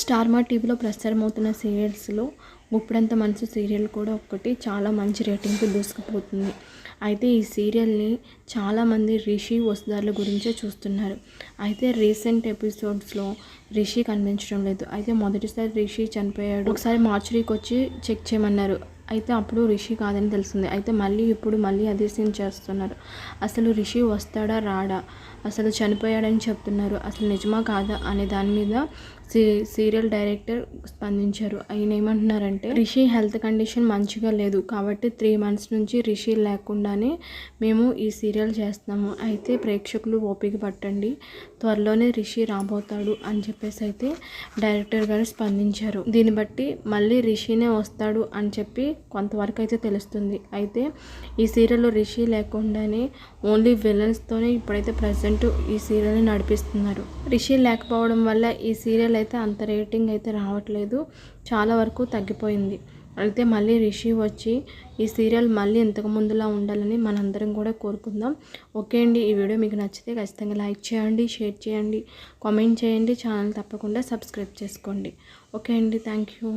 Star మా టీవీలో ప్రసారమవుతున్న సీరియల్స్లో గుప్పుడంత మనసు సీరియల్ కూడా ఒకటి చాలా మంచి రేటింగ్కి దూసుకుపోతుంది. అయితే ఈ సీరియల్ని చాలామంది రిషి వసుదారుల గురించే చూస్తున్నారు. అయితే రీసెంట్ ఎపిసోడ్స్లో రిషి కనిపించడం లేదు. అయితే మొదటిసారి రిషి చనిపోయాడు. ఒకసారి మార్చురీకి వచ్చి చెక్ చేయమన్నారు. అయితే అప్పుడు రిషి కాదని తెలిసింది అయితే మళ్ళీ ఇప్పుడు మళ్ళీ అదే సీన్ చేస్తున్నారు. అసలు రిషి వస్తాడా రాడా? అసలు చనిపోయాడని చెప్తున్నారు. అసలు నిజమా కాదా అనే దాని మీద సీ సీరియల్ డైరెక్టర్ స్పందించారు. ఆయన ఏమంటున్నారంటే రిషి హెల్త్ కండిషన్ మంచిగా లేదు. కాబట్టి త్రీ మంత్స్ నుంచి రిషి లేకుండానే మేము ఈ సీరియల్ చేస్తున్నాము. అయితే ప్రేక్షకులు ఓపిక పట్టండి. త్వరలోనే రిషి రాబోతాడు అని చెప్పేసి అయితే డైరెక్టర్ గారు స్పందించారు. దీన్ని బట్టి మళ్ళీ రిషినే వస్తాడు అని చెప్పి కొంతవరకు అయితే తెలుస్తుంది. అయితే ఈ సీరియల్లో రిషి లేకుండానే ఓన్లీ విలన్స్తోనే ఇప్పుడైతే ప్రజెంట్ ఈ సీరియల్ని నడిపిస్తున్నారు. రిషి లేకపోవడం వల్ల ఈ సీరియల్ అయితే అంత రేటింగ్ అయితే రావట్లేదు. చాలా వరకు తగ్గిపోయింది. అయితే మళ్ళీ రిషి వచ్చి ఈ సీరియల్ మళ్ళీ ఇంతకు ముందులా ఉండాలని మనందరం కూడా కోరుకుందాం. ఓకే అండి ఈ వీడియో మీకు నచ్చితే ఖచ్చితంగా లైక్ చేయండి షేర్ చేయండి కామెంట్ చేయండి ఛానల్ తప్పకుండా సబ్స్క్రైబ్ చేసుకోండి. ఓకే అండి థ్యాంక్ యూ.